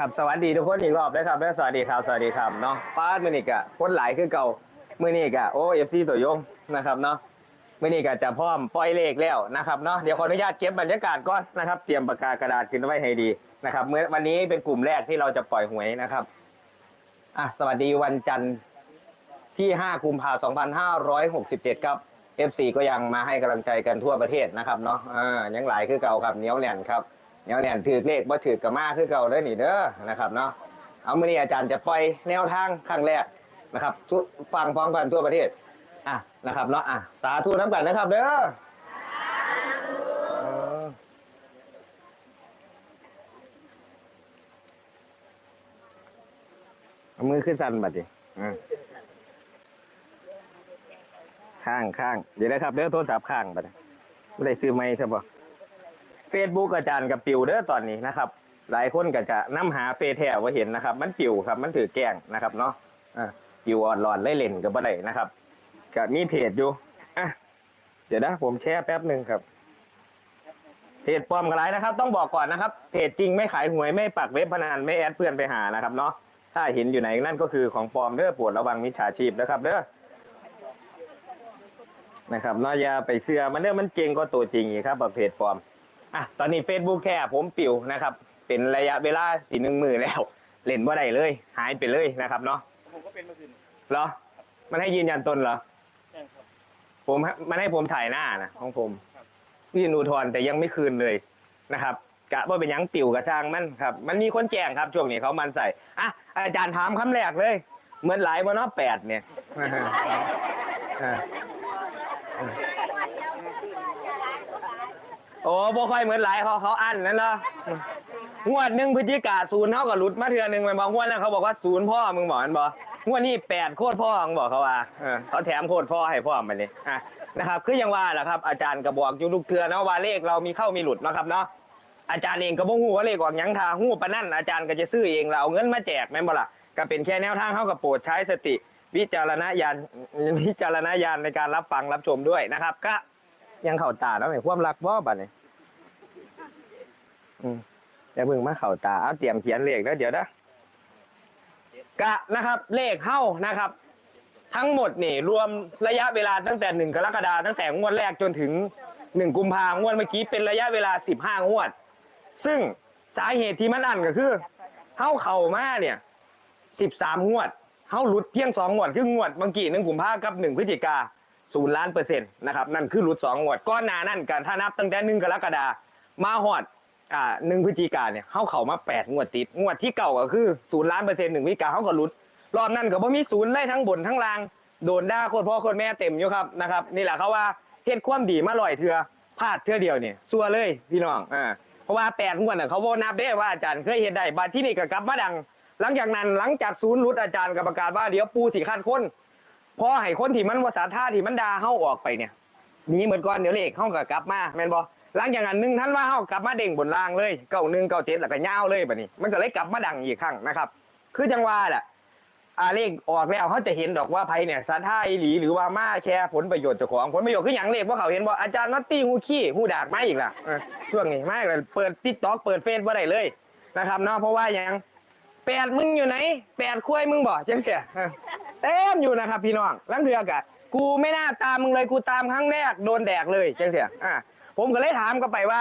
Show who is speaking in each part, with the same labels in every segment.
Speaker 1: นะครับ สวัสดีทุกคนอีกรอบนะครับและสวัสดีครับ สวัสดีครับเนาะป้ามือนี่กะคนหลายคือเก่ามือนี่กะโอ้เอฟซีตัวยงนะครับเนาะมือนี่กะจะพร้อมปล่อยเลขแล้วนะครับเนาะเดี๋ยวขออนุญาตเก็บบรรยากาศก่อนนะครับ เตรียมปากกากระดาษขึ้นไว้ให้ดีนะครับเมื่อวันนี้เป็นกลุ่มแรกที่เราจะปล่อยหวยนะครับอะสวัสดีวันจันทร์ที่ 5 กุมภาพันธ์2567 ครับ FC ก็ยังมาให้กำลังใจกันทั่วประเทศนะครับเนาะอ่ายังหลายคือเก่าครับเหนียวแน่นครับ เดี๋ยวเนี่ยถือเลขบ่ถือกับมาคือเก่าเด้อนี่เด้อนะครับเนาะเอามื้อนี้อาจารย์จะปล่อยแนวทางครั้งแรกนะครับทุกฟังพร้อมกันทั่วประเทศอะนะครับเนาะอะสาธุน้ำกันนะครับเด้อเอามือขึ้นสั่นบัดดิอะข้างข้างเดี๋ยวนะครับเด้อโทรศัพท์ข้างบัดดีไม่ได้ซื้อไม้ใช่ปะ เฟซบุ๊กอาจารย์กับปิวเด้อตอนนี้นะครับ หลายคนก็จะนํหาเฟซแถวว่าเห็นนะครับ มันปิวครับ มันถือแกล้งนะครับเนาะอ่าปิวอ่อนหลอนเล่เล่นกับอะไรนะครับก็มีเพจอยู่อะเดี๋ยวนะผมแชร์แป๊บหนึ่งครับเพจปลอมกันไรนะครับ ต้องบอกก่อนนะครับเพจจริงไม่ขายหวยไม่ปักเว็บพนันไม่แอดเพื่อนไปหานะครับเนาะถ้าเห็นอยู่ไหนนั่นก็คือของปลอมเด้อปรดระวังมิจฉาชีพนะครับเด้อนะครับเนาะอย่าไปเสือมันเด้อมันเจริงก็ตัวจริงอีกครับแบบเพจปลอม อะตอนนี้ Facebook แค่ผมปิวนะครับ เป็นระยะเวลาสีหนึ่งมือแล้ว เล่นว่าได้เลย หายไปเลยนะครับเนาะ
Speaker 2: ผมก็เป็นเมื่อคืน
Speaker 1: เหรอ มันให้ยืนยันตนเหรอ
Speaker 2: ใช่ครับ
Speaker 1: ผมมันให้ผมถ่ายหน้านะของผมยื่นอุทธรณ์แต่ยังไม่คืนเลยนะครับกะว่าเป็นหยังปิวกระช่างมันครับ มันมีคนแจ้งครับ ช่วงนี้เขามันใส่อะอาจารย์ถามคำแรกเลย เหมือนหลายบนเนาะแปดเนี่ยอ่า โอ้บ่ค่อยเหมือนหลายเขาเขาอั้นนั่นเนาะงวดหนึ่งพฤศจิกาศูนย์เท่ากับหลุดมาเทือหนึ่งมันบอกงวดนั้นเขาบอกว่าศูนย์พ่อมึงบอกมันบอกงวดนี้แปดโคตรพ่อมึงบอกเขาว่าเออเขาแถมโคตรพ่อให้พ่อมันนี่อะนะครับคือยังว่าแหละครับ อาจารย์ก็บอกอยู่ลูกเทือเนาะว่าเลขเรามีเข้ามีหลุดนะครับเนาะอาจารย์เองก็บ่ฮู้ว่าเลขออกยังทาฮู้ปานนั่นอาจารย์ก็จะซื้อเองเราเอาเงินมาแจกแม่นบ่ล่ะก็เป็นแค่แนวทางเขากับโปรดใช้สติ วิจารณญาณวิจารณญาณในการรับฟังรับชมด้วยนะครับก็ ยังเข่าตาแล้วไอ้ความรักบ่บัดนี้อืมอย่าเพิ่งมาเข่าตาเอาเตรียมเขียนเลขแล้วเดี๋ยวนะกะนะครับ เลขเข้านะครับ ทั้งหมดนี่รวมระยะเวลาตั้งแต่หนึ่งกรกฎาคมตั้งแต่งวดแรกจนถึงหนึ่งกุมภาพันธ์งวดเมื่อกี้เป็นระยะเวลาสิบห้างวด ซึ่งสาเหตุที่มันอันก็คือเข้าเข่ามาเนี่ยสิบสามงวดเข้าหลุดเพียงสองงวดคืองวดเมื่อกี้หนึ่งกุมภาพันธ์กับหนึ่งพฤศจิกา ศูนย์ล้านเปอร์เซ็นต์นะครับนั่นคือหลุดสองงวดก้อนหนานั่นกันถ้านับตั้งแต่หนึ่งกรกฎาคมาหอดอ่าหนึ่งพฤศจิกาเนี่ยเข้าเข่ามาแปดงวดติดงวดที่เก่าก็คือศูนย์ล้านเปอร์เซ็นต์หนึ่งพฤศจิกาเขาก็หลุดรอบนั้นก็บ่มีศูนย์เลยทั้งบนทั้งล่างโดนด่าโคตรพ่อโคตรแม่เต็มอยู่ครับนะครับนี่แหละเขาว่าเฮ็ดความดีมาลอยเถื่อพลาดเถื่อเดียวเนี่ยซัวเลยพี่น้องอ่าเพราะว่าแปดงวดน่ะเขาบ่นับได้ว่าอาจารย์เคยเฮ็ดได้บัดที่นี่ก็กลับมาดัง หลังจากนั้นหลังจากศูนย์ลุดอาจารย์ก็ประกาศว่าเดี๋ยวปูสิคันคน พอให้คนที่มันว่าสาท่าที่มันด่าเฮาออกไปเนี่ยหนีเหมือนก่อนเดี๋ยวเลขเฮาก็กลับมาแม่นบ่หลังจากนั้นหนึ่งท่านว่าเฮากลับมาเด้งบนล่างเลยเก้าหนึ่งเก้าเจ็ดแล้วก็ยาวเลยแบัดนี้ มันก็เลยกลับมาดังอีกครั้งนะครับ คือจังว่าแหละอาเลขออกแล้วเขาจะเห็นดอกว่าไพ่เนี่ยสัทธาอีหลีหรือว่ามาแชร์ผลประโยชน์เจ้าของผลประโยชน์คืออย่างเลขว่าเขาเห็นว่าอาจารย์นัตตี้หูขี้หูดากมาอีกล่ะเออช่วงนี้มากเลยเปิดติ๊กต็อกเปิดเฟซว่าได้เลยนะครับเนาะเพราะว่าย่าง แปดมึงอยู่ไหนแปดคุ้ยมึงบอกจังเสียเต็มอยู่นะครับ พี่น้องลังเถือกะกูไม่น่าตามมึงเลยกูตามครั้งแรกโดนแดกเลยจังเสียอะผมก็เลยถามกลับไปว่า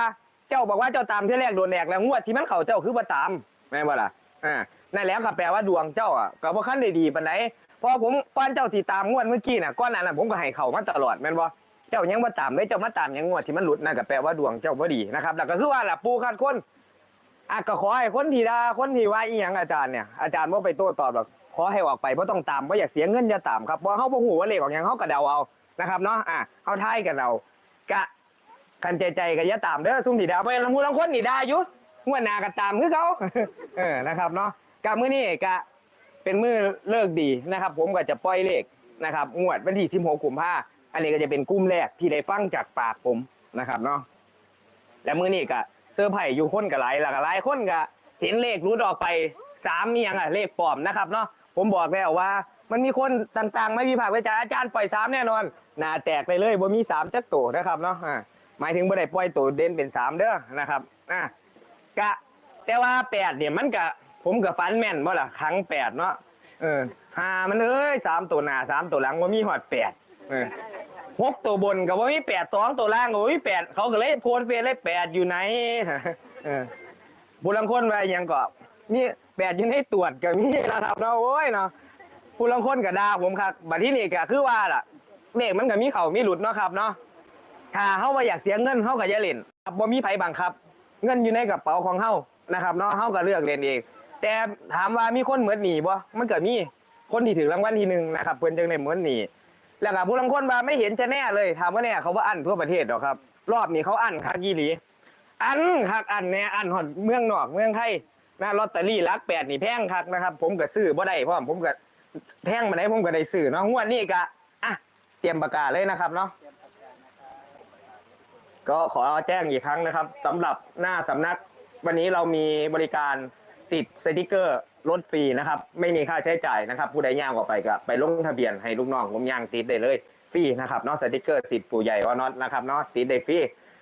Speaker 1: เจ้าบอกว่าเจ้าตามที่แรกโดนแดกแล้วงวดที่มันเข่าเจ้าคือว่าตามแม่บ่ล่ะอ่านั่นแล้วก็แปลว่าดวงเจ้าอะก็บ่คันได้ดีปานใดเพอผมก่อนเจ้าสิตามงวดเมื่อกี้น่ะก้อนนั้นน่ะผมก็ให้เข่ามาตลอดแม่นบ่เจ้ายังบ่ตามเลยเจ้ามาตามยังงวดที่มันหลุดนั่นก็แปลว่าดวงเจ้าบ่ดีนะครับแล้วก็คือว่าล่ะปูคัดคน อะก็ขอให้คนที่ดาคนที่ว่าอีหยังอาจารย์เนี่ยอาจารย์บ่าไปโต้ตอบหรอกขอให้ออกไปบ่ต้องตามบ่อยากเสียเงินอย่าตามครับเพราะเฮาบ่ฮู้ว่าเลขของหยังเฮาก็เดาเอานะครับเนาะอะเฮาทายกันเอากะคันใจใจก็อย่าตามเด้อซุ่มที่ดาบ่ลางผู้ลางคนนี่ดาอยู่งวดหน้าก็ตามคือเขาเออนะครับเนาะกับมื้อนี้ก็เป็นมื้อเลิกดีนะครับ ผมก็จะปล่อยเลขนะครับงวดวันที่16กุมภาอันนี้ก็จะเป็นกลุ่มแรกที่ได้ฟังจากปากผมนะครับเนาะและมื้อนี้ก็เสื้ อร์ไผ่อยู่คนกับหลายหลากหลายคนก็เห็นเลขรุดออกไปสามมีหยังอะเลขปลอมนะครับเนาะผมบอกแล้วว่า มันมีคนต่างๆ ไม่มีภาควิจารณ์อาจารย์ปล่อยสามแน่นอนหน้าแตกไปเลยบ่มีสามจักโตนะครับเนาะอ่าหมายถึงบ่ได้ปล่อยตัวเด่นเป็นสามเด้อนะครับอะกะแต่ว่าแปดเนี่ยมันก็ผมกับฟันแม่นบ่ล่ะครั้งแปดเนาะเออหามันเอ้ยสามตัวหน้าสามตัวหลังว่ามีหอดแปดเออ หกตัวบนกับว่ามีแปดสองตัวล่างกับว่ามีแปดเขาก็เลยโพสเฟซเลยแปดอยู่ไหนเออผู้ลังคนว่าอหยังก็มีแปดอยู่ในตรวจก็มีนะครับเนาะโอ้ยเนาะผู้ลังคนก็ด่าผมครับบัดที่นี่ก็คือว่าล่ะเลขมันก็มีเขามีหลุดเนาะครับเนาะถ้าเฮาบ่อยากเสียเงินเฮาก็อย่าเล่นครับบ่มีไผบังคับ เงินอยู่ในกระเป๋าของเฮานะครับเนาะเฮาก็เลือกเล่นเองแต่ถามว่ามีคนเหมือนหนีบ่มันเก็มีคนที่ถือรางวัลที่หนึ่งนะครับเพิ่นจังได้เหมือนหนี แล้วก็ผู้ลางคนว่าไม่เห็นจะแน่เลยถามว่าแน่เขาว่าอันทั่วประเทศดอกครับ รอบนี้เขาอันคักอีหลี อันคักอันแน่อันฮอดเมืองนอกเมืองไทยนะลอตเตอรี่ลักแปดนี่แพงคักนะครับ ผมก็ซื้อบ่ได้เพราะผมก็แพงมาได้ผมก็ได้ซื้อเนาะงวดนี้ก็อะเตรียมประกาศเลยนะครับเนาะก็ขอแจ้งอีกครั้งนะครับสำหรับหน้าสำนักวันนี้เรามีบริการติดสติกเกอร์ รถฟรีนะครับ ไม่มีค่าใช้จ่ายนะครับ ผู้ใดย่างออกไปก็ไปลงทะเบียนให้ลูกน้องผมย่างติดได้เลยฟรีนะครับเนาะสติกเกอร์สิทธิ์ปู่ใหญ่วอนอตนะครับเนาะติดได้ฟรี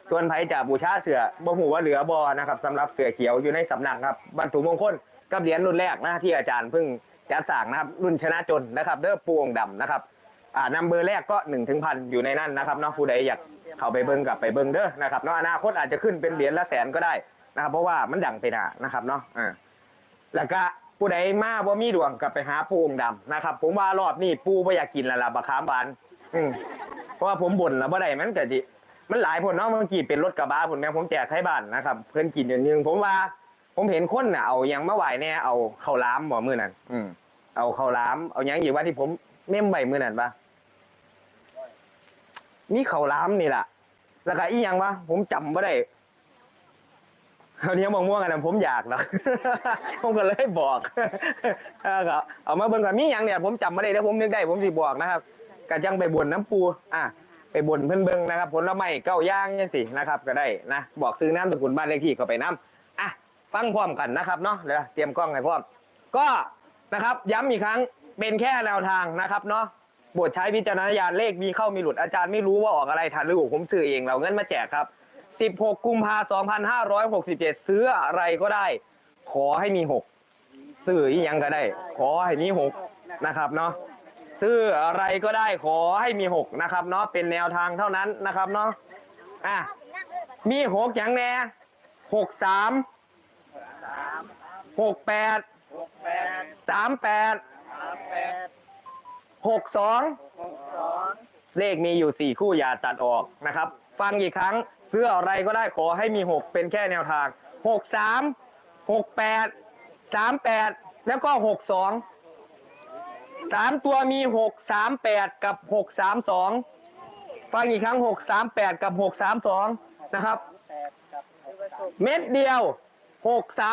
Speaker 1: ส่วนไผจะบูชาเสือบ่หูว่าเหลือบอนะครับสำหรับเสือเขียวอยู่ในสำนักครับบรรทุมงคลกับเหรียญรุ่นแรกนะที่อาจารย์เพิ่งจัดสร้างนะครับรุ่นชนะจนนะครับเด้อปูองค์ดำนะครับอ่านำเบอร์แรกก็1นถึงพันอยู่ในนั้นนะครับเนาะผู้ใดอยากเข้าไปเบิ้งกับไปเบิ้งเด้อนะครับเนาะอนาคตอาจจะขึ้นเป็นเหรียญละแสนก็ได้นะครับเพราะว่ามันดังไปหนานะครับเนาะอ่าแล้วก็ ผู้ใดมาบ่มีดวงกับไปหาปูองค์ดำนะครับ ผมว่ารอบนี้ปูบ่อยากกินและล่ะบะขามหวานอืมเพราะว่าผมบ่นแล้วบ่ได้มันก็สิมันหลายคนเนาะเมื่อกี้เป็นรถกระบะผมแม่ผมแจกให้บ้านนะครับ เพิ่นกินอย่างหนึงผมว่า ผมเห็นคนน่ะเอายังมาไหวแน่เอาข้าวหลามบ่มื้อนั้นอืมเอาข้าวหลามเอาหยังอีกว่าที่ผมเม่มไว้มื้อนั้นปะมีเขาวหล้ามนี่แหละแล้วก็อีหยังวะผมจำไม่ได้ เอาเนี้ยมะม่วงกันนะผมอยากหรอกผมก็เลยบอกเออก็เอามาเบิ่งก่อนมีหยังเนี่ยผมจำไม่ได้แล้วผมนึกได้ผมสิบอกนะครับก็จังไปบนน้ำปูอะไปบนเพิ่นเบิ่งนะครับ ผลไม้เก้าย่างจังสินะครับ ก็ได้นะบอกซื้อน้ำสกุลบ้านเลขที่เข้าไปน้ำอะฟังพร้อมกันนะครับเนาะเดี๋ยวเตรียมกล้องให้พร้อมก็นะครับ ย้ำอีกครั้งเป็นแค่แนวทางนะครับเนาะโปรดใช้วิจารณญาณเลขมีเข้ามีหลุดอาจารย์ไม่รู้ว่าออกอะไรทันหรือผมซื้อเองเราเงินมาแจกครับ 16 กุมภาพันธ์2567 ซื้ออะไรก็ได้ ขอให้มี 6 ซื้ออีหยังก็ได้ ขอให้มี6นะครับเนาะซื้ออะไรก็ได้ขอให้มี 6 นะครับเนาะเป็นแนวทางเท่านั้นนะครับเนาะอะมี6อย่างแน่6 3 6 8 38 62 เลขมีอยู่ 4 คู่อย่าตัดออกนะครับ ฟังอีกครั้ง ซื้ออะไรก็ได้ขอให้มี 6 เป็นแค่แนวทาง 63 68 38 แล้วก็ 62 3 ตัวมี 6 38 กับ 632 ฟังอีกครั้ง 638 กับ 632 นะครับ เม็ดเดียว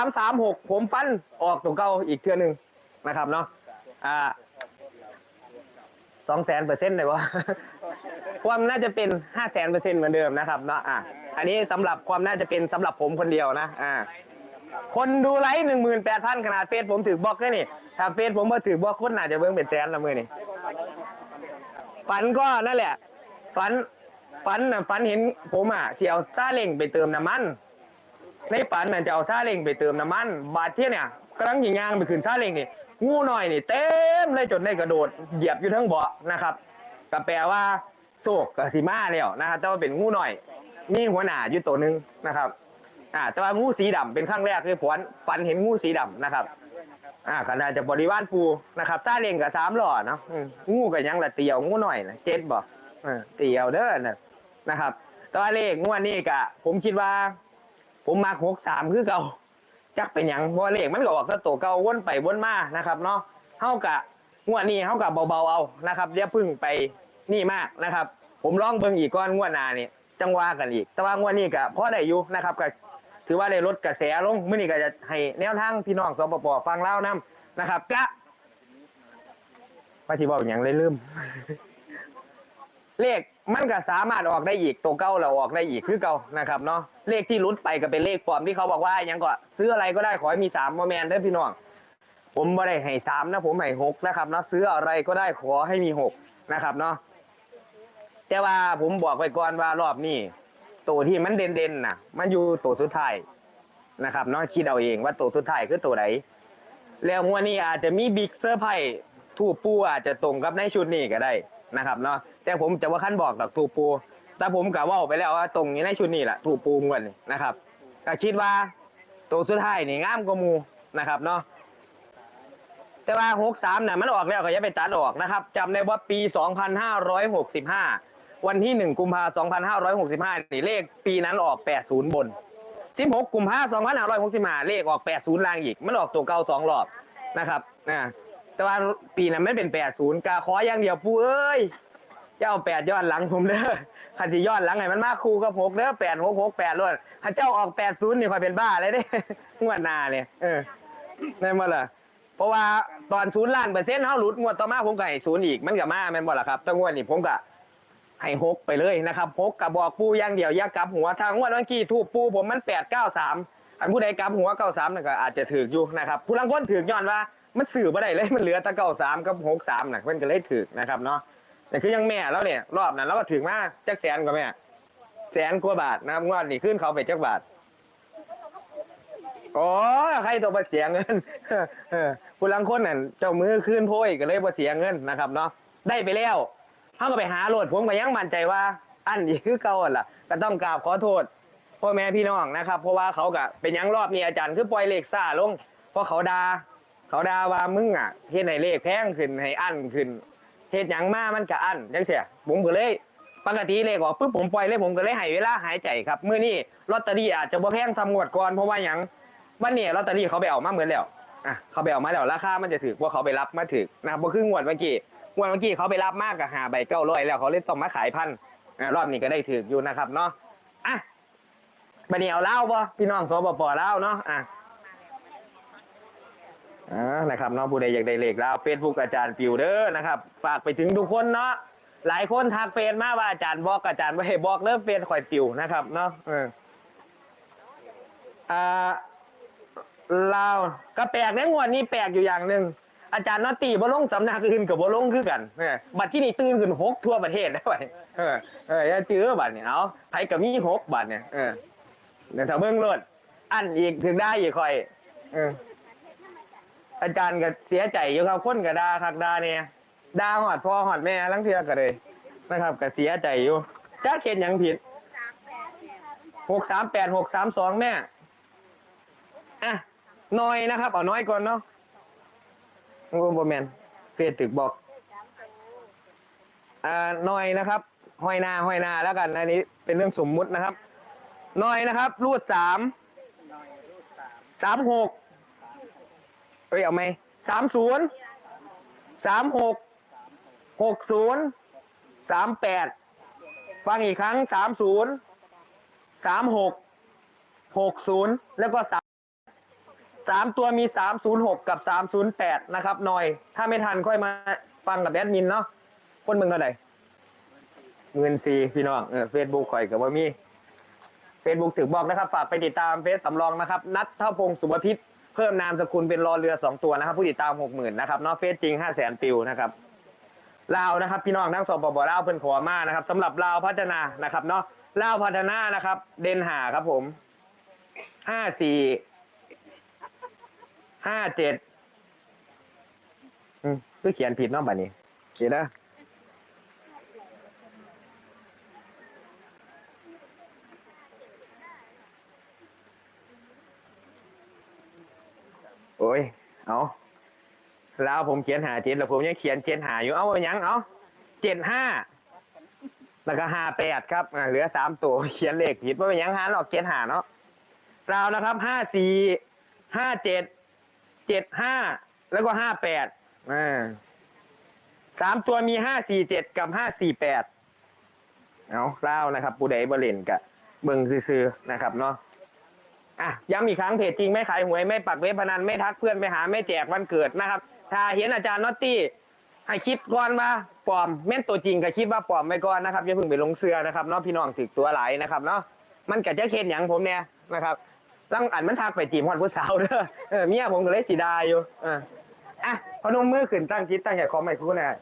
Speaker 1: 6336 ผมฟันออกตัวเก่าอีกเทือหนึ่งนะครับเนาะอ่าสองแสนเปอร์เซ็นต์เลยวะ ความน่าจะเป็นห้าแสนเปอร์เซ็นต์เหมือนเดิมนะครับเนาะอะอันนี้สำหรับความน่าจะเป็นสำหรับผมคนเดียวนะอ่าคนดูไลค์หนึ่งหมื่นแปดพันขนาดเฟซผมถือบล็อกแค่นี่ถ้าเฟซผมมาถือบล็อกคนน่าจะเบิ่งเป็นแสนละมือนี่ฝันก็นั่นแหละ ฝันฝันน่ะฝันเห็นผมอะที่เอาซาเล้งไปเติมน้ำมัน ในฝันน่ะจะเอาซาเล้งไปเติมน้ำมัน บาดเที่ยเนี่ยกำลังยิงยางไปขึ้นซาเล้งนี่งูหน่อยนี่เต็มเลยจนได้กระโดดเหยียบอยู่ทั้งเบาะนะครับก็แปลว่า โศกกับสีมาแล้วนะครับแต่ว่าเป็นงูหน่อย มีหัวหน้าอยู่ตัวหนึ่งนะครับอ่าแต่ว่างูสีดำเป็นครั้งแรกคือผวนฝันเห็นงูสีดำนะครับอ่าขนาดจะบริวารปูนะครับซาเลงกับสามหล่อเนาะงูกับยังละเตียวงูหน่อยนะเจ็ดบ่เออเตียวเด้อนะนะครับแตัวาเลขงวดนี้กะ ผมคิดว่า ผมมาหกสามคือเก่าจักเป็นหยังเพราะเลขมันก็ออกซะตัวเก่าวนไปวนมานะครับเนาะเฮากะงวดนี้เฮากะเบาๆเอานะครับอย่พึ่งไป นี่มากนะครับ ผมลองเบิ่งอีกก้อนงวดหนานี่จังว่ากันอีก แต่ว่างวดนี้กะพอได้อยู่นะครับก็ถือว่าได้ลดกระแสลงเมื้อนี้ก็จะให้แนวทางพี่น้องสปปฟังเล่านํนะครับกะว่าที่บอกอย่างเลยลืม เลขมันก็สามารถออกได้อีกตัวเก้าเราออกได้อีกคือเก่านะครับเนาะเลขที่ลุ้นไปก็เป็นเลขปลอมที่เขาบอกว่ายังก็ซื้ออะไรก็ได้ขอให้มีสามโมแมนเด้พี่น้องผมไม่ได้ให้สามนะผมให้หกนะครับเนาะซื้ออะไรก็ได้ขอให้มีหกนะครับเนาะ แต่ว่าผมบอกไปก่อนว่ารอบนี้ตัวที่มันเด่นๆน่ะ มันอยู่ตัวสุดท้ายนะครับเนาะคิดเอาเองว่าตัวสุดท้ายคือตัวไหนแล้วงวดนี้อาจจะมีบิ๊กเซอร์ไพรส์ถูปูอาจจะตรงกับในชุดนี้ก็ได้นะครับเนาะแต่ผมจะว่าขั้นบอกดอกถูปู แต่ผมกะว่าไปแล้วว่าตรงนี้ในชุดนี้แหละถูปูงวดนี้นะครับก็คิดว่าตัวสุดท้ายนี่งามกว่ามูนะครับเนาะแต่ว่าหกสามเนี่ยมันออกแล้วก็อย่าไปตัดออกนะครับจำได้ว่าปี2565 วันที่ 1 กุมภาพันธ์2565 นี่เลขปีนั้นออก 80 บน 16 กุมภาพันธ์2565 เลขออก 80 ล่างอีก มันออกตัวเก่าสองรอบนะครับอ่าแต่ว่าปีนั้นไม่เป็น 80 กาขออย่างเดียวปูเอ้ยจะเอา8ย้อนหลังผมเด้อคันที่ย้อนหลังให้มันมากคู่กับ6เด้อ8 6 6 8ล้วนถ้าเจ้าออก80นี่ค่อยเป็นบ้าเลยเด้งวดหน้าเนี่ยเออได้มาล่ะเพราะว่าตอนศูนย์ล้านเปอร์เซ็นต์เฮาหลุดงวดต่อมาผมก็ให้ศูนย์อีกมันก็มาแม่นบ่ล่ะครับแตั้งวดนี้ผมก็ ให้หกไปเลยนะครับหกกับบอกปูอย่างเดียวอย่ากลับหัวทางงวดเมื่อกี้ทูบปูผมมันแปดเก้าสามอันผู้ใดกลับหัวเก้าสามนั่นก็อาจจะถืออยู่นะครับผู้ลังคนถือย้อนว่ามันสื่อบ่ได้เลยมันเหลือต่เก้าสามกับหกสามน่ะเพิ่นก็เลยถือนะครับเนาะแต่คือยังแม่แล้วเนี่ยรอบนั้นเราก็ถือมาจักแสนกว่าแม่แสนกว่าบาทนะครับงวดนี้ขึ้นเขาไปจักบาทโอ้ใครตัวมาเสียเงินผู้ลังคนนั่นเจ้ามือขึ้นโพยก็เลยมาเสียเงินนะครับเนาะได้ไปแล้ว เขาก็ไปหาโหลดผมก็ยังมั่นใจว่า อันนี้คือเก่าหั่นล่ะ ก็ต้องกราบขอโทษพ่อแม่พี่น้องนะครับ เพราะว่าเขาก็เป็นหยังรอบนี้อาจารย์คือปล่อยเลขซ่าลง เพราะเขาดาเขาดาว่ามึงอะเฮ็ดให้เลขแพงขึ้นให้อั้นขึ้นเฮ็ดหยังมามันก็อั้นจังเสียผมก็เลยปกติเลขออกปุ๊บผมปล่อยเลยผมก็เลยให้เวลาหายใจครับมื้อนี้ลอตเตอรี่อาจจะบ่แพงสำงวดก่อนเพราะว่าหยังวันนี้ลอตเตอรี่เขาไปเอามาเหมือนแล้วอะเขาไปเอามาแล้วราคามันจะถือว่าเขาไปรับมาถือนะครับบ่คืองวดเมื่อกี้ วันเมื่อกี้เขาไปรับมากกับหาใบเก้าร้อยแล้วเขาเลยต้องมาขายพันอ่ารอบนี้ก็ได้ถืออยู่นะครับเนาะอะบันนี้เอาเล่าป่ะพี่น้องสปปเล่าเนาะอะอ่านะครับเนาะผู้ใดอยากได้เลขเล่าเฟซบุ๊กอาจารย์ปิวเดอร์นะครับ ฝากไปถึงทุกคนเนาะหลายคนทักเฟซมาว่าอาจารย์บอกอาจารย์ไม่ให้บอกเริ่มเฟซข่อยปิวนะครับเนาะเอออ่าเล่าก็แปลกในงวดนี้แปลกอยู่อย่างหนึ่ง อาจารย์นอตตีบ่ลงสำนักอื่นกับบ่ลงคือกันเออบัตรที่นี่ตื่นขึ้นหกทั่วประเทศได้ไปเออเอออย่าจื้อบัตรเนี่ยเอาไผกับมีหกบัตรเนี่ยเออเดี๋ยวถ้าเบิ่งโลดอันอีกถึงได้อีกคอย เออ อาจารย์ก็เสียใจอยู่ครับคนก็ด่าคักด่าเนี่ยด่าหอดพ่อหอดแม่ลังเทือก็เลยนะครับก็เสียใจอยู่จ้าเขียนหยังผิดหกสามแปดหกสามสองแม่อะน้อยนะครับ เอาน้อยก่อนเนาะ บแมนเฟซตึกบอกอ่าหน่อยนะครับห้อยนาห้อยนาแล้วกันอันนี้เป็นเรื่องสมมุตินะครับหน่อยนะครับ รูดสามสามหกเอ้ยเอาไหมสามศูนย์สามหกหกศูนย์สามแปดฟังอีกครั้งสามศูนย์สามหกหกศูนย์แล้วก็สาม สามตัวมีสามศูนย์หกกับสามศูนย์แปดนะครับหน่อย ถ้าไม่ทันค่อยมาฟังกับแอดมินเนาะคนเมืองเท่าไหร่เงินซีพี่น้องเออเฟซบุ๊กข่อยกับว่ามีเฟซบุ๊กถึงบอกนะครับ ฝากไปติดตามเฟซสำรองนะครับ นัทเท่าพงศ์สุภพิษเพิ่มนามสกุลเป็นรอเรือสองตัวนะครับ ผู้ติดตามหกหมื่นนะครับเนาะเฟซจริงห้าแสนปิวนะครับลาวนะครับ พี่น้องทั้งสปปลาวเพิ่นขอมานะครับสำหรับลาวพัฒนานะครับเนาะลาวพัฒนานะครับ เดนหาครับผมห้าสี่ ห้าเจ็ดอืมคือเขียนผิดเนาะบัดนี้เดี๋ยวนะโอ้ย เอาแล้วผมเขียนหาเจ็ดแล้วผมยังเขียนเจ็ดหาอยู่ เอายัง เอาเจ็ดห้า แล้วก็ห้าแปดครับอ่าเหลือสามตัว เขียนเลขผิดว่าเป็นหยังหาหรอกเจ็ดหาเนาะเรานะครับห้าสี่ห้าเจ็ด เจ็ดห้าแล้วก็ห้าแปดอ่าสามตัวมีห้าสี่เจ็ดกับห้าสี่แปดเอาเล่านะครับปูไดบริเนกะเบิงซื้อๆนะครับเนาะอะย้ำอีกครั้งเพจจริงไม่ขายหวยไม่ปักเว็บพนันไม่ทักเพื่อนไปหาไม่แจกวันเกิดนะครับ ถ้าเห็นอาจารย์นอตตี้ให้คิดก่อนว่าปลอมแม่นตัวจริงก็คิดว่าปลอมไปก่อนนะครับอย่าเพิ่งไปลงเสื้อนะครับเนาะพี่น้องถึกตัวไหลนะครับเนาะมันกะจะเคนอย่างผมเนี่ยนะครับ ลังอันมันทักไปจีมฮอดผู้สาวเด้อเออเมียผมก็เลยสีดายอยู่อะอะพนมมือขึ้นตั้งจิตตั้งใจขอไม่คู่นะ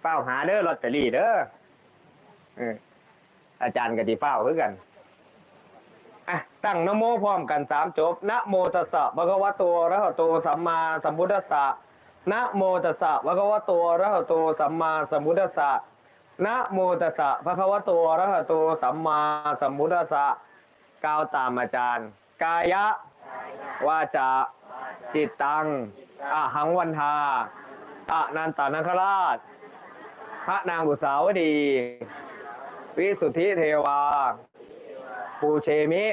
Speaker 1: เฝ้าหาเด้อลอตเตอรี่เด้อเอออาจารย์กับที่เฝ้าคือกันอะตั้งนโมพร้อมกันสามจบนะโมตัสสะภะคะวะโตอะระหะโตสัมมาสัมพุทธัสสะนะโมตัสสะภะคะวะโตอะระหะโตสัมมาสัมพุทธัสสะ นะโมตัสสะภะคะวะโตอะระหะโตสัมมาสัมพุทธัสสะก้าวตามอาจารย์ กายะวาจาจิตตังอะหังวันทาอะนันตานาคราช พระนางอุสาวดี วิสุทธิเทวา ปูเชมิ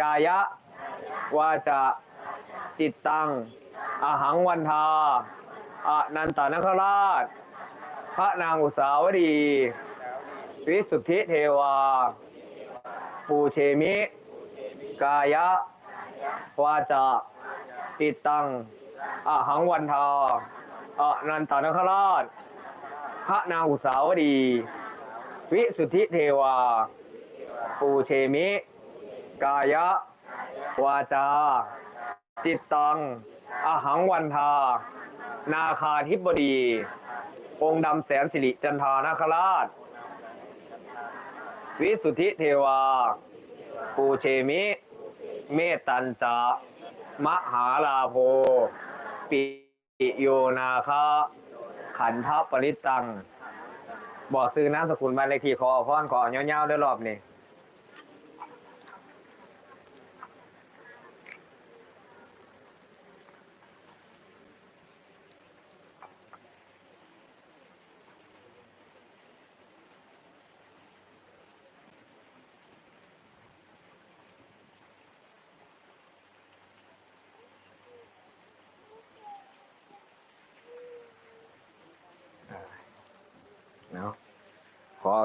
Speaker 1: กายะวาจาจิตตังอหังวันทาอะนันตานคราช พระนางอุสาวดี วิสุทธิเทวา ปูเชมิ กายะ วาจาจิตตังอหังวันทาอนันตานคราช พระนางอุสาวดี วิสุทธิเทวา ปูเชมิ กายะ วาจา จิตตังอหังวันทา นาคาธิบดี องค์ดำแสนสิริจันทานาคราช วิสุทธิเทวา ปูเชมิ เมตันจะมหาลาโภปิโยนาคาขันทปริตัง บอกซื้อน้ำสกุลบ้านเลขที่ขอพรขอเงี้ยวๆด้วยรอบนี้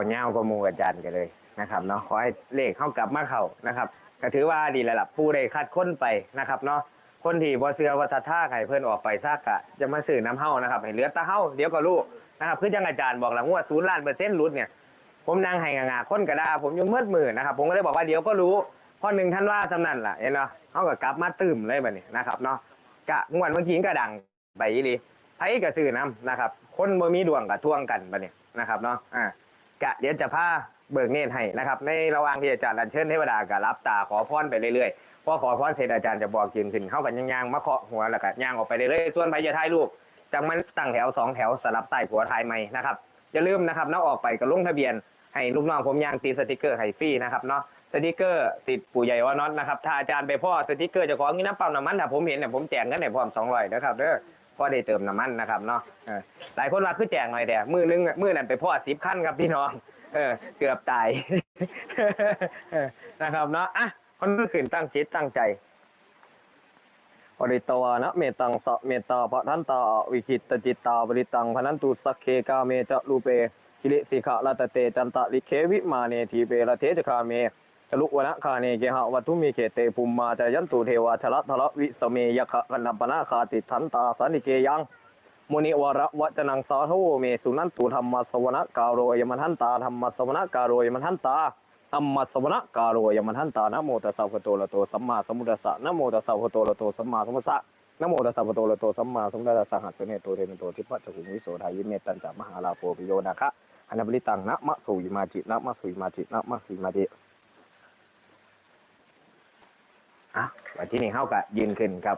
Speaker 1: เอาเงาวก็มูอาจารย์กันเลยนะครับเนาะขอให้เลขเข้ากลับมาเข้านะครับก็ถือว่าดีแล้วล่ะปูได้คัดค้นไปนะครับเนาะคนที่บ่เสือวัฏท่าไข่เพิ่อนออกไปซากกะจะมาซื้อน้ำเฮานะครับให้เหลือตาเฮาเดี๋ยวก็รู้นะครับคือจังอาจารย์บอกแล้วว่าศูนย์ล้านเปอร์เซ็นต์รุดเนี่ยผมนั่งให้งาๆคนกระดาผมยังมืดมือนะครับผมก็เลยบอกว่าเดี๋ยวก็รู้พอหนึ่งท่านว่าสำนันล่ะเห็นเนาะเขาก็กลับมาตื่มเลยแบบนี้นะครับเนาะกะงวนเมื่อกี้ก็ดังไปอีหลีไผก็ซื้อน้ำนะครับ คนบ่มีดวงกับท่วงกันแบบนี้นะครับเนาะอ่า กะเดี๋ยวจะพาเบิกเนตรให้นะครับ ในระหว่างที่อาจารย์อัญเชิญเทวดาก็รับตาขอพรไปเรื่อยๆพอขอพรเสร็จอาจารย์จะบอกยืนขึ้นเข้ากันย่างๆมาเคาะหัวแล้วก็ย่างออกไปเรื่อยๆส่วนใครจะถ่ายรูปจังมันตั้งแถวสองแถวสลับใส่หัวถ่ายใหม่นะครับอย่าลืมนะครับน้าออกไปก็ลงทะเบียนให้ลูกน้องผมยางตีสติกเกอร์ให้ฟรีนะครับเนาะสติกเกอร์สิทธิ์ปู่ใหญ่วาน็อตนะครับถ้าอาจารย์ไปพ่อสติกเกอร์จะของงี้น้ำปั๊มน้ำมันถ้าผมเห็นเนี่ยผมแจกกันในพร้อมสองร้อยนะครับเด้อ พอได้เติมน้ำมันนะครับเนาะเออหลายคนว่าคือแจกหน่อยแต่มือนึงมือนั้นไปพ่อสิบขั้นครับพี่น้องเออเกือบตายนะครับเนาะอะคนก็ขืนตั้งจิตตั้งใจปริตวานะ เมตังสะเมตตาพระทันตาวิคิตจิตตาบริตังพนันตุสักเคกาเมจะรูเปกิริสิกะลัตเตจันตะลิเควิมาเนทีเปละเทจคาเม ลุวนะคาเนเกหะวัตุมีเขเตภูมิมาจายันตุเทวาชละทละวิสเมยคะกันนัปนาคาติทันตาสันิเกยังมุนิวระวจนังสาโทเมสุนันตุธรรมสวนะกาโรยมันหันตาธรรมสวนะกาโรยมันหันตาธรรมสวนะกาโรยมันหันตานะโมตัสสะภะโตอะระโตสัมมาสัมพุทธัสสะนะโมตัสสะภะโตอะระโตสัมมาสัมพุทธัสสะนโมตัสสะภะโตอะระโตสัมมาสัมพุทธัสสะหัสสะเนโตเทนโตทิพะจักุวิโสทายิเมตตัญจะมหาลาโภปิโยนาคะอนับริตังนะมะสุยมาจินะมะสุยมาจินะมะสุยมาจิ อะวันที่นี่เข้ากับยืนขึ้นครับ